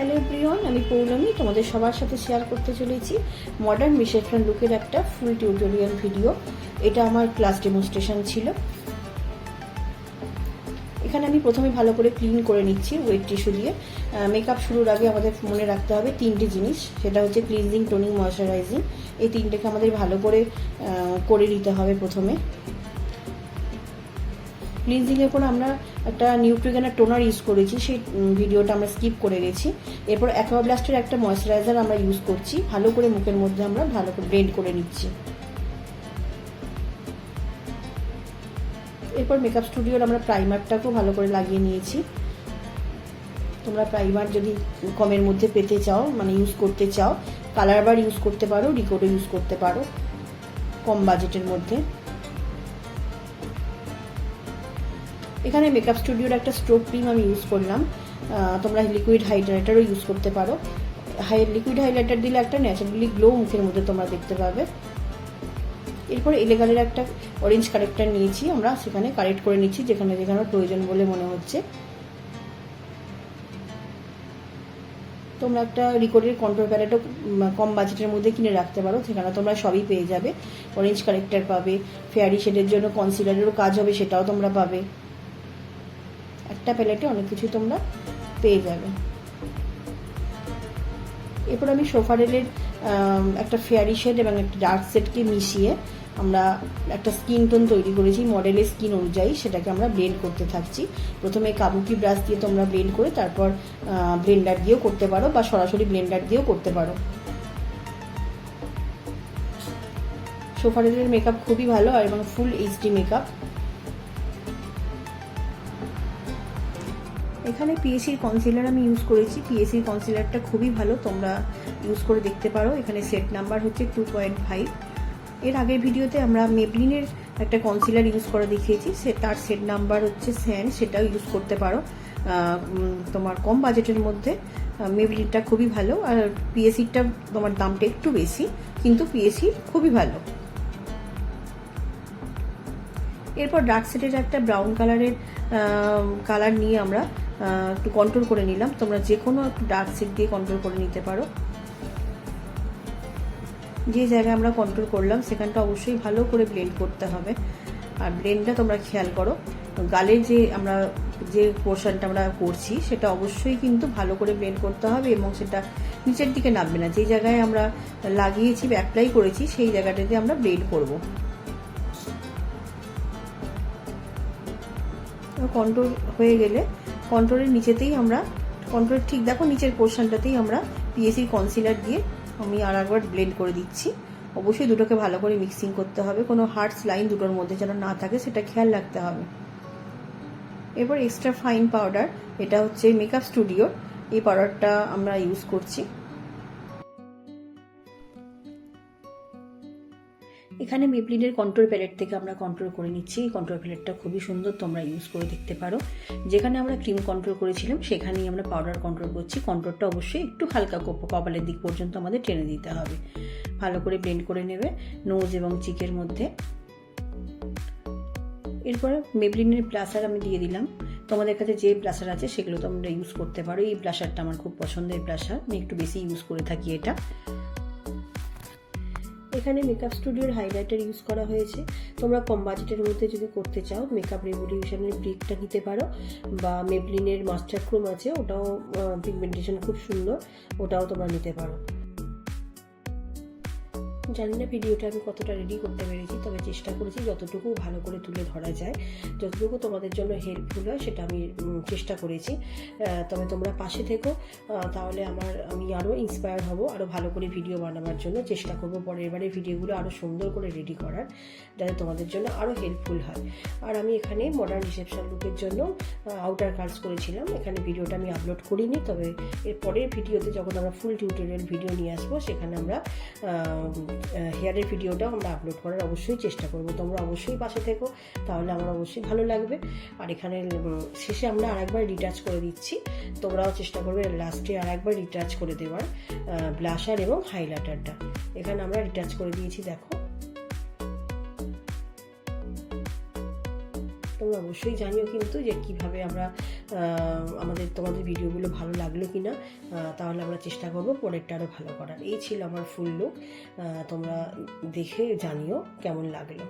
Hello প্রিয়ন আমি পৌলমী, তোমাদের সবার সাথে শেয়ার করতে চলেছি মডার্ন রিসেপশন লুকের একটা ফুল টিউটোরিয়াল ভিডিও এটা আমার ক্লাস ডেমনস্ট্রেশন ছিল। এখানে আমি প্রথমে ভালো করে ক্লিন করে নিচ্ছি ওয়েট টিস্যু দিয়ে। মেকআপ শুরুর আগে আমাদের মনে রাখতে হবে তিনটে জিনিস, সেটা হচ্ছে ক্লিনজিং টোনিং ময়শ্চারাইজিং এই তিনটেকে আমাদের ভালো করে করে নিতে হবে প্রথমে। ক্লিনজিংয়ের পর আমরা একটা নিউট্রিগানের টোনার ইউজ করেছি, সেই ভিডিওটা আমরা স্কিপ করে গেছি। এরপর অ্যাকোয়াব্লাস্টের একটা ময়শ্চারাইজার আমরা ইউজ করছি, ভালো করে মুখের মধ্যে আমরা ভালো করে ব্লেন্ড করে নিচ্ছি। এরপর মেকআপ স্টুডিওর আমরা প্রাইমারটাকেও ভালো করে লাগিয়ে নিয়েছি। তোমরা প্রাইমার যদি কমের মধ্যে পেতে চাও মানে ইউজ করতে চাও কালার বার ইউজ করতে পারো রিকোডও ইউজ করতে পারো, কম বাজেটের মধ্যে। এখানে মেকআপ স্টুডিওর একটা স্ট্রোক ক্রিম আমি ইউজ করলাম। তোমরা লিকুইড হাইলাইটারও ইউজ করতে পারো। হাই লিকুইড হাইলাইটার দিলে একটা ন্যাচারালি গ্লো মুখের মধ্যে তোমরা দেখতে পাবে। এরপর এলেগালের একটা অরেঞ্জ কারেক্টার নিয়েছি আমরা, সেখানে কারেক্ট করে নিচ্ছি, যেখানে যেখানে প্রয়োজন বলে মনে হচ্ছে। তোমরা একটা রিকোডের কন্ট্রোল প্যালেটও কম বাজেটের মধ্যে কিনে রাখতে পারো, সেখানে তোমরা সবই পেয়ে যাবে। অরেঞ্জ কারেক্টার পাবে ফেয়ারি শেডের জন্য কনসিলারেরও কাজ হবে, সেটাও তোমরা পাবে। একটা প্যালেটে অনেক কিছু তোমরা পেয়ে যাবে। এরপর আমি সোফারেলের একটা ফেয়ারি শেড এবং একটা ডার্ক সেটকে মিশিয়ে আমরা একটা স্কিন টোন তৈরি করেছি, মডেলের স্কিন অনুযায়ী সেটাকে আমরা ব্লেন্ড করতে থাকছি। প্রথমে কাবুকি ব্রাশ দিয়ে তোমরা ব্লেন্ড করে তারপর ব্লেন্ডার দিয়েও করতে পারো বা সরাসরি ব্লেন্ডার দিয়েও করতে পারো। সোফারেলের মেকআপ খুবই ভালো এবং ফুল এইচডি মেকআপ এখানে পিএসির কনসিলার আমি ইউজ করেছি। পিএসির কনসিলারটা খুবই ভালো, তোমরা ইউজ করে দেখতে পারো। এখানে সেট নাম্বার হচ্ছে টু পয়েন্ট ফাইভ এর আগের ভিডিওতে আমরা মেবলিনের একটা কনসিলার ইউজ করে দেখিয়েছি। সে তার সেট নাম্বার হচ্ছে স্যান্ড সেটাও ইউজ করতে পারো। তোমার কম বাজেটের মধ্যে। মেবলিনটা খুবই ভালো। আর পিএসিরটা তোমার দামটা একটু বেশি, কিন্তু পিএসির খুবই ভালো। এরপর ডার্ক সেটের একটা ব্রাউন কালারের কালার নিয়ে আমরা একটু কন্ট্রোল করে নিলাম। তোমরা যে কোনো ডার্ক সেট দিয়ে কন্ট্রোল করে নিতে পারো। যে জায়গায় আমরা কন্ট্রোল করলাম, সেখানটা অবশ্যই ভালো করে ব্লেন্ড করতে হবে। আর ব্লেন্ডটা তোমরা খেয়াল করো, গালের যে আমরা যে পোর্শনটা আমরা করছি, সেটা অবশ্যই কিন্তু ভালো করে ব্লেন্ড করতে হবে এবং সেটা নিচের দিকে নামবে না। যে জায়গায় আমরা লাগিয়েছি বা অ্যাপ্লাই করেছি, সেই জায়গাটাতে আমরা ব্লেন্ড করব। কন্ট্রোল হয়ে গেলে কন্ট্রোলের নিচেতেই আমরা কন্ট্রোলের ঠিক দেখো নিচের পোর্শনটাতেই আমরা পিএসির কনসিলার দিয়ে আমি আর একবার ব্লেন্ড করে দিচ্ছি। অবশ্যই দুটোকে ভালো করে মিক্সিং করতে হবে। কোনো হার্টস লাইন দুটোর মধ্যে যেন না থাকে, সেটা খেয়াল রাখতে হবে। এবার এক্সট্রা ফাইন পাউডার এটা হচ্ছে মেকআপ স্টুডিওর এই পাউডারটা আমরা ইউজ করছি। এখানে মেবলিনের কন্ট্রোল প্যালেট থেকে আমরা কন্ট্রোল করে নিচ্ছি। এই কন্ট্রোল প্যালেটটা খুবই সুন্দর, তোমরা ইউজ করে দেখতে পারো। যেখানে আমরা ক্রিম কন্ট্রোল করেছিলাম, সেখানেই আমরা পাউডার কন্ট্রোল করছি। কন্ট্রোলটা অবশ্যই একটু হালকা কপ- কপালের দিক পর্যন্ত আমাদের টেনে দিতে হবে। ভালো করে ব্লেন্ড করে নেবে নোজ এবং চিকের মধ্যে। এরপরে মেবলিনের ব্লাসার আমি দিয়ে দিলাম। তোমাদের কাছে যে ব্লাসার আছে, সেগুলো তোমরা ইউজ করতে পারো। এই ব্লাসারটা আমার খুব পছন্দের ব্লাসার আমি একটু বেশি ইউজ করে থাকি এটা। এখানে মেকআপ স্টুডিওর হাইলাইটার ইউজ করা হয়েছে। তোমরা কম বাজেটের মধ্যে যদি করতে চাও মেকআপ রেভলিউশনের ব্রিকটা নিতে পারো বা মেবলিনের মাস্টার ক্রোম আছে, ওটাও পিগমেন্টেশন খুব সুন্দর, ওটাও তোমরা নিতে পারো। জানি না ভিডিওটা আমি কতটা রেডি করতে পেরেছি, তবে চেষ্টা করেছি যতটুকু ভালো করে তুলে ধরা যায়, যতটুকু তোমাদের জন্য হেল্পফুল হয় সেটা আমি চেষ্টা করেছি। তবে তোমরা পাশে থেকো তাহলে আমার, আমি আরও ইন্সপায়ার হব আরও ভালো করে ভিডিও বানাবার জন্য চেষ্টা করব পরের বারে ভিডিওগুলো আরও সুন্দর করে রেডি করার, যাতে তোমাদের জন্য আরও হেল্পফুল হয়। আর আমি এখানে মডার্ন রিসেপশন লুকের জন্য আউটার কাজ করেছিলাম, এখানে ভিডিওটা আমি আপলোড করিনি, তবে এর পরের ভিডিওতে যখন আমরা ফুল টিউটোরিয়াল ভিডিও নিয়ে আসব, সেখানে আমরা হেয়ারের ভিডিওটাও আমরা আপলোড করার অবশ্যই চেষ্টা করব। তোমরা অবশ্যই পাশে থেকো, তাহলে আমার অবশ্যই ভালো লাগবে। আর এখানে শেষে আমরা আরেকবার রিটাচ করে দিচ্ছি। তোমরাও চেষ্টা করবে লাস্টে আরেকবার রিটাচ করে দেওয়ার ব্লাশার এবং হাইলাইটারটা এখানে আমরা রিটাচ করে দিয়েছি, দেখো। তোমরা অবশ্যই জানিও কিন্তু যে কীভাবে আমরা আমাদের তোমাদের ভিডিওগুলো ভালো লাগল কি না তাহলে আমরা চেষ্টা করব পরেরটা আরও ভালো করার। এই ছিল আমার ফুল লুক তোমরা দেখে জানিও কেমন লাগল।